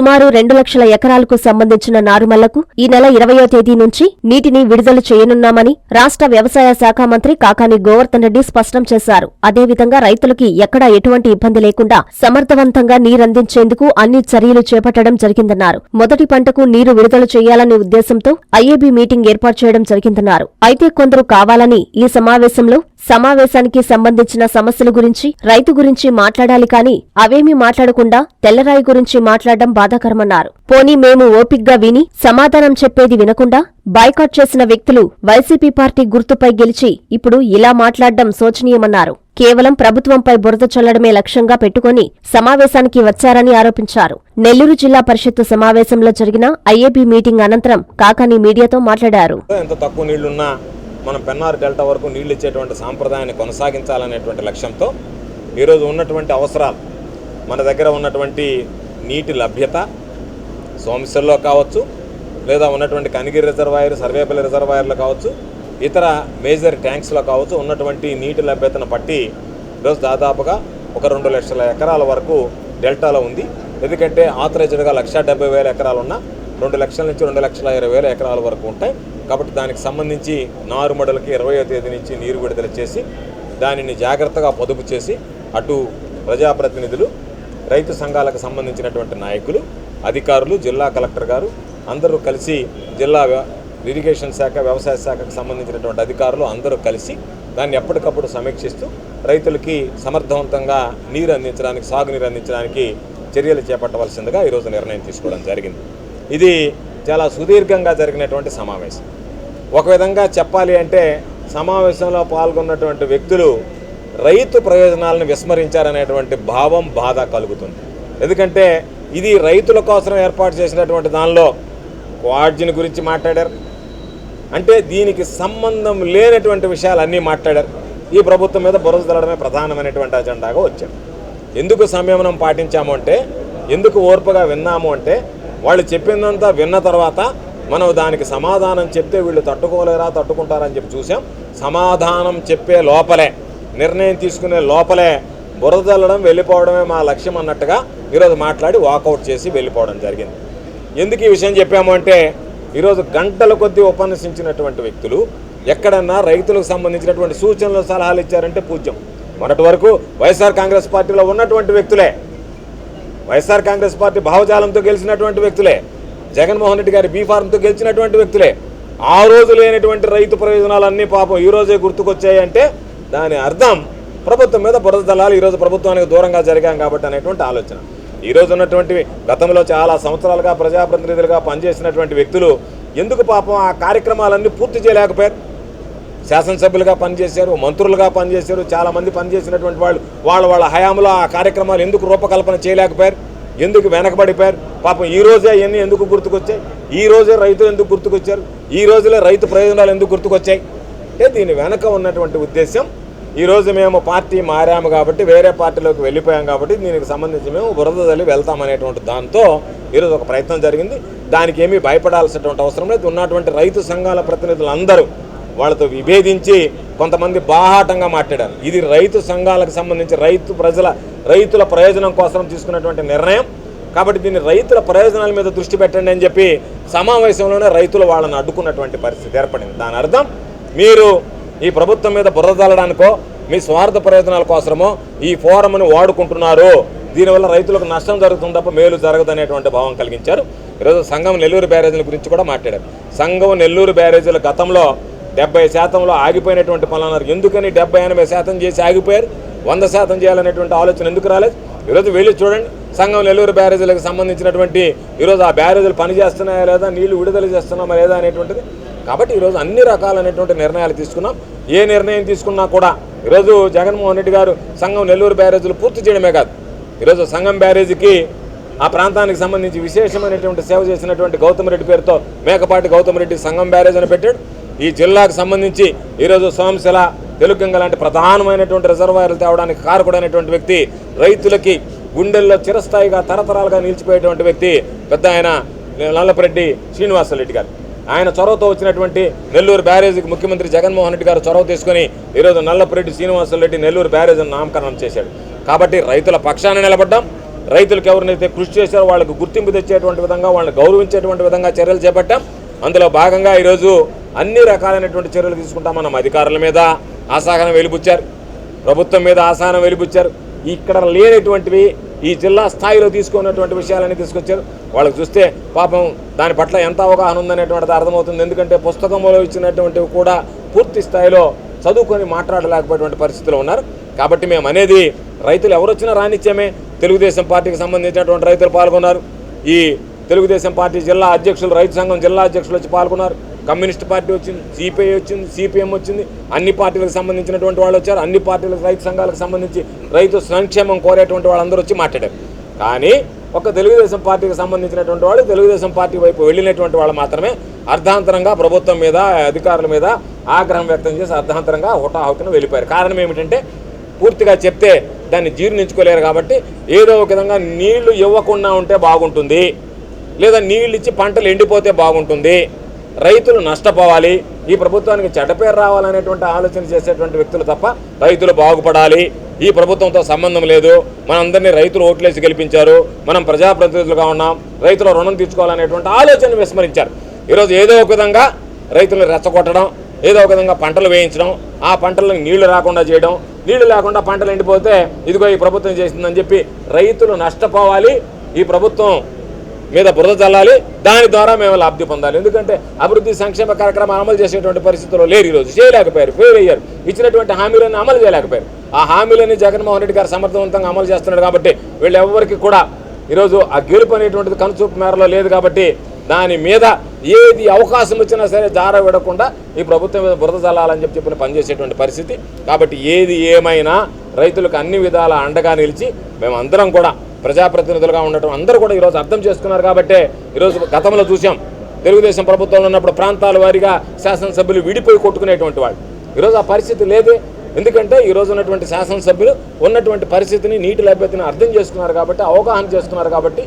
సుమారు రెండు లక్షల ఎకరాలకు సంబంధించిన నారుమల్లకు ఈ నెల ఇరవయో తేదీ నుంచి నీటిని విడుదల చేయనున్నామని రాష్ట్ర వ్యవసాయ శాఖ మంత్రి కాకాని గోవర్ధన్ రెడ్డి స్పష్టం చేశారు. అదేవిధంగా రైతులకి ఎక్కడా ఎటువంటి ఇబ్బంది లేకుండా సమర్థవంతంగా నీరందించేందుకు అన్ని చర్యలు చేపట్టడం జరిగిందన్నారు. మొదటి పంటకు నీరు విడుదల చేయాలనే ఉద్దేశంతో ఐఏబీ మీటింగ్ ఏర్పాటు చేయడం జరిగిందన్నారు. అయితే కొందరు కావాలని ఈ సమావేశంలో సమావేశానికి సంబంధించిన సమస్యల గురించి రైతు గురించి మాట్లాడాలి కానీ అవేమీ మాట్లాడకుండా తెల్లరాయి గురించి మాట్లాడడం బాధాకరమన్నారు. పోనీ మేము ఓపిగ్గా విని సమాధానం చెప్పేది వినకుండా బాయ్కాట్ చేసిన వ్యక్తులు వైసీపీ పార్టీ గుర్తుపై గెలిచి ఇప్పుడు ఇలా మాట్లాడడం శోచనీయమన్నారు. కేవలం ప్రభుత్వంపై బురద చల్లడమే లక్ష్యంగా పెట్టుకుని సమావేశానికి వచ్చారని ఆరోపించారు. నెల్లూరు జిల్లా పరిషత్తు సమావేశంలో జరిగిన ఐఏబీ మీటింగ్ అనంతరం కాకాని మీడియాతో మాట్లాడారు. మనం పెన్నార్ డెల్టా వరకు నీళ్ళు ఇచ్చేటువంటి సాంప్రదాయాన్ని కొనసాగించాలనేటువంటి లక్ష్యంతో ఈరోజు ఉన్నటువంటి అవసరాలు మన దగ్గర ఉన్నటువంటి నీటి లభ్యత సోమశల్లో కావచ్చు లేదా ఉన్నటువంటి కనిగిరి రిజర్వాయర్ సర్వేపల్లి రిజర్వాయర్లో కావచ్చు ఇతర మేజర్ ట్యాంక్స్లో కావచ్చు ఉన్నటువంటి నీటి లభ్యతను బట్టి ఈరోజు దాదాపుగా ఒక రెండు లక్షల ఎకరాల వరకు డెల్టాలో ఉంది. ఎందుకంటే ఆథరైజ్డ్గా లక్ష డెబ్బై వేల ఎకరాలు ఉన్న రెండు లక్షల నుంచి రెండు లక్షల ఇరవై వేల ఎకరాల వరకు ఉంటాయి. కాబట్టి దానికి సంబంధించి నారుమడలకి ఇరవయో తేదీ నుంచి నీరు విడుదల చేసి దానిని జాగ్రత్తగా పొదుపు చేసి అటు ప్రజాప్రతినిధులు రైతు సంఘాలకు సంబంధించినటువంటి నాయకులు అధికారులు జిల్లా కలెక్టర్ గారు అందరూ కలిసి జిల్లా వ్య- ఇరిగేషన్ శాఖ వ్యవసాయ శాఖకు సంబంధించినటువంటి అధికారులు అందరూ కలిసి దాన్ని ఎప్పటికప్పుడు సమీక్షిస్తూ రైతులకి సమర్థవంతంగా నీరు అందించడానికి సాగునీరు అందించడానికి చర్యలు చేపట్టవలసిందిగా ఈరోజు నిర్ణయం తీసుకోవడం జరిగింది. ఇది చాలా సుదీర్ఘంగా జరిగినటువంటి సమావేశం. ఒక విధంగా చెప్పాలి అంటే సమావేశంలో పాల్గొన్నటువంటి వ్యక్తులు రైతు ప్రయోజనాలను విస్మరించారనేటువంటి భావం బాధ కలుగుతుంది. ఎందుకంటే ఇది రైతుల కోసం ఏర్పాటు చేసినటువంటి దానిలో క్వాడ్జిన్ గురించి మాట్లాడారు. అంటే దీనికి సంబంధం లేనటువంటి విషయాలు అన్నీ మాట్లాడారు. ఈ ప్రభుత్వం మీద బురద తల్లడమే ప్రధానమైనటువంటి అజెండాగా వచ్చారు. ఎందుకు సంయమనం పాటించాము అంటే ఎందుకు ఓర్పుగా విన్నాము అంటే వాళ్ళు చెప్పిందంతా విన్న తర్వాత మనం దానికి సమాధానం చెప్తే వీళ్ళు తట్టుకోలేరా తట్టుకుంటారని చెప్పి చూసాం. సమాధానం చెప్పే లోపలే నిర్ణయం తీసుకునే లోపలే బురదల్లడం వెళ్ళిపోవడమే మా లక్ష్యం అన్నట్టుగా ఈరోజు మాట్లాడి వాకౌట్ చేసి వెళ్ళిపోవడం జరిగింది. ఎందుకు ఈ విషయం చెప్పాము అంటే ఈరోజు గంటల కొద్దీ ఉపన్యసించినటువంటి వ్యక్తులు ఎక్కడన్నా రైతులకు సంబంధించినటువంటి సూచనలు సలహాలు ఇచ్చారంటే పూజ్యం. మొన్నటి వరకు వైఎస్ఆర్ కాంగ్రెస్ పార్టీలో ఉన్నటువంటి వ్యక్తులే వైఎస్ఆర్ కాంగ్రెస్ పార్టీ భావజాలంతో గెలిచినటువంటి వ్యక్తులే జగన్మోహన్ రెడ్డి గారి బీఫార్మ్తో గెలిచినటువంటి వ్యక్తులే. ఆ రోజు లేనటువంటి రైతు ప్రయోజనాలన్నీ పాపం ఈరోజే గుర్తుకొచ్చాయంటే దాని అర్థం ప్రభుత్వం మీద బురద దళాలు ఈరోజు ప్రభుత్వానికి దూరంగా జరిగాం కాబట్టి అనేటువంటి ఆలోచన. ఈ రోజు ఉన్నటువంటి గతంలో చాలా సంవత్సరాలుగా ప్రజాప్రతినిధులుగా పనిచేసినటువంటి వ్యక్తులు ఎందుకు పాపం ఆ కార్యక్రమాలన్నీ పూర్తి చేయలేకపోయారు? శాసనసభ్యులుగా పనిచేశారు మంత్రులుగా పనిచేశారు చాలా మంది పనిచేసినటువంటి వాళ్ళు వాళ్ళ వాళ్ళ హయాంలో ఆ కార్యక్రమాలు ఎందుకు రూపకల్పన చేయలేకపోయారు? ఎందుకు వెనకబడిపోయారు? పాపం ఈ రోజే అవన్నీ ఎందుకు గుర్తుకొచ్చాయి? ఈ రోజే రైతులు ఎందుకు గుర్తుకొచ్చారు? ఈ రోజులే రైతు ప్రయోజనాలు ఎందుకు గుర్తుకొచ్చాయి? అంటే దీని వెనక ఉన్నటువంటి ఉద్దేశం ఈరోజు మేము పార్టీ మారాము కాబట్టి వేరే పార్టీలోకి వెళ్ళిపోయాం కాబట్టి దీనికి సంబంధించి మేము బురద తల్లి వెళ్తామనేటువంటి దాంతో ఈరోజు ఒక ప్రయత్నం జరిగింది. దానికి ఏమీ భయపడాల్సినటువంటి అవసరం లేదు. ఉన్నటువంటి రైతు సంఘాల ప్రతినిధులందరూ వాళ్ళతో విభేదించి కొంతమంది బాహాటంగా మాట్లాడారు. ఇది రైతు సంఘాలకు సంబంధించి రైతు ప్రజల రైతుల ప్రయోజనం కోసం తీసుకున్నటువంటి నిర్ణయం. కాబట్టి దీన్ని రైతుల ప్రయోజనాల మీద దృష్టి పెట్టండి అని చెప్పి సమావేశంలోనే రైతులు వాళ్ళని అడ్డుకున్నటువంటి పరిస్థితి ఏర్పడింది. దాని అర్థం మీరు ఈ ప్రభుత్వం మీద బురద మీ స్వార్థ ప్రయోజనాల కోసమో ఈ ఫోరంను వాడుకుంటున్నారు. దీనివల్ల రైతులకు నష్టం జరుగుతుంది తప్ప మేలు జరగదు అనేటువంటి భావం కలిగించారు. ఈరోజు సంఘం నెల్లూరు బ్యారేజీల గురించి కూడా మాట్లాడారు. సంఘం నెల్లూరు బ్యారేజీల గతంలో డెబ్బై శాతంలో ఆగిపోయినటువంటి పనులు ఎందుకని డెబ్బై ఎనభై శాతం చేసి ఆగిపోయారు? వంద శాతం చేయాలనేటువంటి ఆలోచన ఎందుకు రాలేదు? ఈరోజు వెళ్ళి చూడండి. సంఘం నెల్లూరు బ్యారేజీలకు సంబంధించినటువంటి ఈరోజు ఆ బ్యారేజీలు పనిచేస్తున్నాయా లేదా? నీళ్ళు విడుదల చేస్తున్నామా లేదా అనేటువంటిది. కాబట్టి ఈరోజు అన్ని రకాలైనటువంటి నిర్ణయాలు తీసుకున్నాం. ఏ నిర్ణయం తీసుకున్నా కూడా ఈరోజు జగన్మోహన్ రెడ్డి గారు సంఘం నెల్లూరు బ్యారేజీలు పూర్తి చేయడమే కాదు. ఈరోజు సంఘం బ్యారేజీకి ఆ ప్రాంతానికి సంబంధించి విశేషమైనటువంటి సేవ చేసినటువంటి గౌతమ్ రెడ్డి పేరుతో మేకపాటి గౌతమ్ రెడ్డి సంఘం బ్యారేజ్ అని పెట్టాడు. ఈ జిల్లాకు సంబంధించి ఈరోజు సోమశిల తెలుగంగ లాంటి ప్రధానమైనటువంటి రిజర్వాయర్లు తేవడానికి కారకుడైనటువంటి వ్యక్తి రైతులకి గుండెల్లో చిరస్థాయిగా తరతరాలుగా నిలిచిపోయేటువంటి వ్యక్తి పెద్ద ఆయన నల్లపరెడ్డి శ్రీనివాసరెడ్డి గారు. ఆయన చొరవతో వచ్చినటువంటి నెల్లూరు బ్యారేజీకి ముఖ్యమంత్రి జగన్మోహన్ రెడ్డి గారు చొరవ తీసుకొని ఈరోజు నల్లపరెడ్డి శ్రీనివాసరెడ్డి నెల్లూరు బ్యారేజీని నామకరణం చేశాడు. కాబట్టి రైతుల పక్షాన నిలబడ్డాం. రైతులకు ఎవరినైతే కృషి చేశారో వాళ్ళకు గుర్తింపు తెచ్చేటువంటి విధంగా వాళ్ళని గౌరవించేటువంటి విధంగా చర్యలు చేపట్టాం. అందులో భాగంగా ఈరోజు అన్ని రకాలైనటువంటి చర్యలు తీసుకుంటాం. మనం అధికారుల మీద ఆసహనం వెలిబుచ్చారు. ప్రభుత్వం మీద ఆసహనం వెలిబుచ్చారు. ఇక్కడ లేనటువంటివి ఈ జిల్లా స్థాయిలో తీసుకున్నటువంటి విషయాలన్నీ తీసుకొచ్చారు. వాళ్ళకి చూస్తే పాపం దాని పట్ల ఎంత అవగాహన ఉందనేటువంటిది అర్థమవుతుంది. ఎందుకంటే పుస్తకంలో ఇచ్చినటువంటివి కూడా పూర్తి స్థాయిలో చదువుకొని మాట్లాడలేకపోయేటువంటి పరిస్థితిలో ఉన్నారు. కాబట్టి మేము అనేది రైతులు ఎవరు వచ్చినా రానిచ్చామే. తెలుగుదేశం పార్టీకి సంబంధించినటువంటి రైతులు పాల్గొన్నారు. ఈ తెలుగుదేశం పార్టీ జిల్లా అధ్యక్షులు రైతు సంఘం జిల్లా అధ్యక్షులు వచ్చి పాల్గొన్నారు. కమ్యూనిస్ట్ పార్టీ వచ్చింది సిపిఐ వచ్చింది సిపిఎం వచ్చింది. అన్ని పార్టీలకు సంబంధించినటువంటి వాళ్ళు వచ్చారు. అన్ని పార్టీలకు రైతు సంఘాలకు సంబంధించి రైతు సంక్షేమం కోరేటువంటి వాళ్ళందరూ వచ్చి మాట్లాడారు. కానీ ఒక తెలుగుదేశం పార్టీకి సంబంధించినటువంటి వాళ్ళు తెలుగుదేశం పార్టీ వైపు వెళ్ళినటువంటి వాళ్ళు మాత్రమే అర్ధాంతరంగా ప్రభుత్వం మీద అధికారుల మీద ఆగ్రహం వ్యక్తం చేసి అర్ధాంతరంగా హుటాహుటిన వెళ్ళిపోయారు. కారణం ఏమిటంటే పూర్తిగా చెప్తే దాన్ని జీర్ణించుకోలేరు కాబట్టి ఏదో ఒక విధంగా నీళ్ళు ఇవ్వకుండా ఉంటే బాగుంటుంది. లేదా నీళ్ళు ఇచ్చి పంటలు ఎండిపోతే బాగుంటుంది. రైతులు నష్టపోవాలి. ఈ ప్రభుత్వానికి చెడ్డపేరు రావాలనేటువంటి ఆలోచన చేసేటువంటి వ్యక్తులు తప్ప రైతులు బాగుపడాలి. ఈ ప్రభుత్వంతో సంబంధం లేదు. మనందరినీ రైతులు ఓట్లేసి గెలిపించారు. మనం ప్రజాప్రతినిధులుగా ఉన్నాం. రైతుల రుణం తీర్చుకోవాలనేటువంటి ఆలోచన విస్మరించారు. ఈరోజు ఏదో ఒక విధంగా రైతులు రెచ్చగొట్టడం ఏదో ఒక విధంగా పంటలు వేయించడం ఆ పంటలకు నీళ్ళు రాకుండా చేయడం నీళ్ళు లేకుండా పంటలు ఎండిపోతే ఇదిగో ఈ ప్రభుత్వం చేసిందని చెప్పి రైతులు నష్టపోవాలి. ఈ ప్రభుత్వం మీద బురద చల్లాలి దాని ద్వారా మేము లబ్ధి పొందాలి. ఎందుకంటే అభివృద్ధి సంక్షేమ కార్యక్రమం అమలు చేసేటువంటి పరిస్థితుల్లో లేరు ఈరోజు చేయలేకపోయారు ఫెయిల్ అయ్యారు. ఇచ్చినటువంటి హామీలను అమలు చేయలేకపోయారు. ఆ హామీలని జగన్మోహన్ రెడ్డి గారు సమర్థవంతంగా అమలు చేస్తున్నాడు కాబట్టి వీళ్ళు ఎవరికి కూడా ఈరోజు ఆ గెలుపు అనేటువంటిది కనుచూపు మేరలో లేదు కాబట్టి దాని మీద ఏది అవకాశం వచ్చినా సరే జార విడకుండా ఈ ప్రభుత్వం మీద బురద చల్లాలని చెప్పి చెప్పిన పనిచేసేటువంటి పరిస్థితి. కాబట్టి ఏది ఏమైనా రైతులకు అన్ని విధాల అండగా నిలిచి మేమందరం కూడా ప్రజాప్రతినిధులుగా ఉండటం అందరూ కూడా ఈరోజు అర్థం చేసుకున్నారు కాబట్టే ఈరోజు గతంలో చూసాం. తెలుగుదేశం ప్రభుత్వంలో ఉన్నప్పుడు ప్రాంతాల వారీగా శాసనసభ్యులు విడిపోయి కొట్టుకునేటువంటి వాళ్ళు. ఈరోజు ఆ పరిస్థితి లేదే. ఎందుకంటే ఈ ఉన్నటువంటి శాసనసభ్యులు ఉన్నటువంటి పరిస్థితిని నీటి లభ్యతని అర్థం చేసుకున్నారు కాబట్టి అవగాహన చేసుకున్నారు కాబట్టి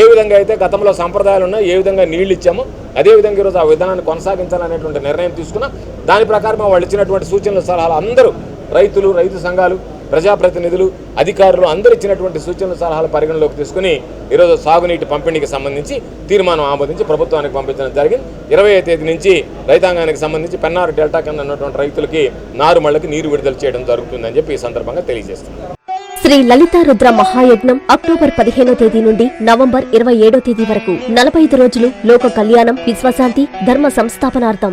ఏ విధంగా అయితే గతంలో సంప్రదాయాలు ఉన్నాయో ఏ విధంగా నీళ్ళు ఇచ్చామో అదే విధంగా ఈరోజు ఆ విధానాన్ని కొనసాగించాలనేటువంటి నిర్ణయం తీసుకున్నాం. దాని ప్రకారం వాళ్ళు ఇచ్చినటువంటి సూచనలు సలహాలు అందరూ రైతులు రైతు సంఘాలు ప్రజాప్రతినిధులు అధికారులు అందరూ ఇచ్చినటువంటి సూచనలు సలహాలు పరిగణలోకి తీసుకుని ఈరోజు సాగునీటి పంపిణీకి సంబంధించి తీర్మానం ఆమోదించి ప్రభుత్వానికి పంపించడం జరిగింది. ఇరవై తేదీ నుంచి రైతాంగానికి సంబంధించి పెన్నారు డెల్టా కింద ఉన్నటువంటి రైతులకి నారుమళ్ళకి నీరు విడుదల చేయడం జరుగుతుందని చెప్పి ఈ సందర్భంగా తెలియజేస్తున్నారు. శ్రీ లలితా రుద్ర మహాయజ్ఞం అక్టోబర్ పదిహేనో తేదీ నుండి నవంబర్ ఇరవై ఏడో తేదీ వరకు నలభై ఐదు రోజులు లోక కళ్యాణం విశ్వశాంతి ధర్మ సంస్థాపనార్థం.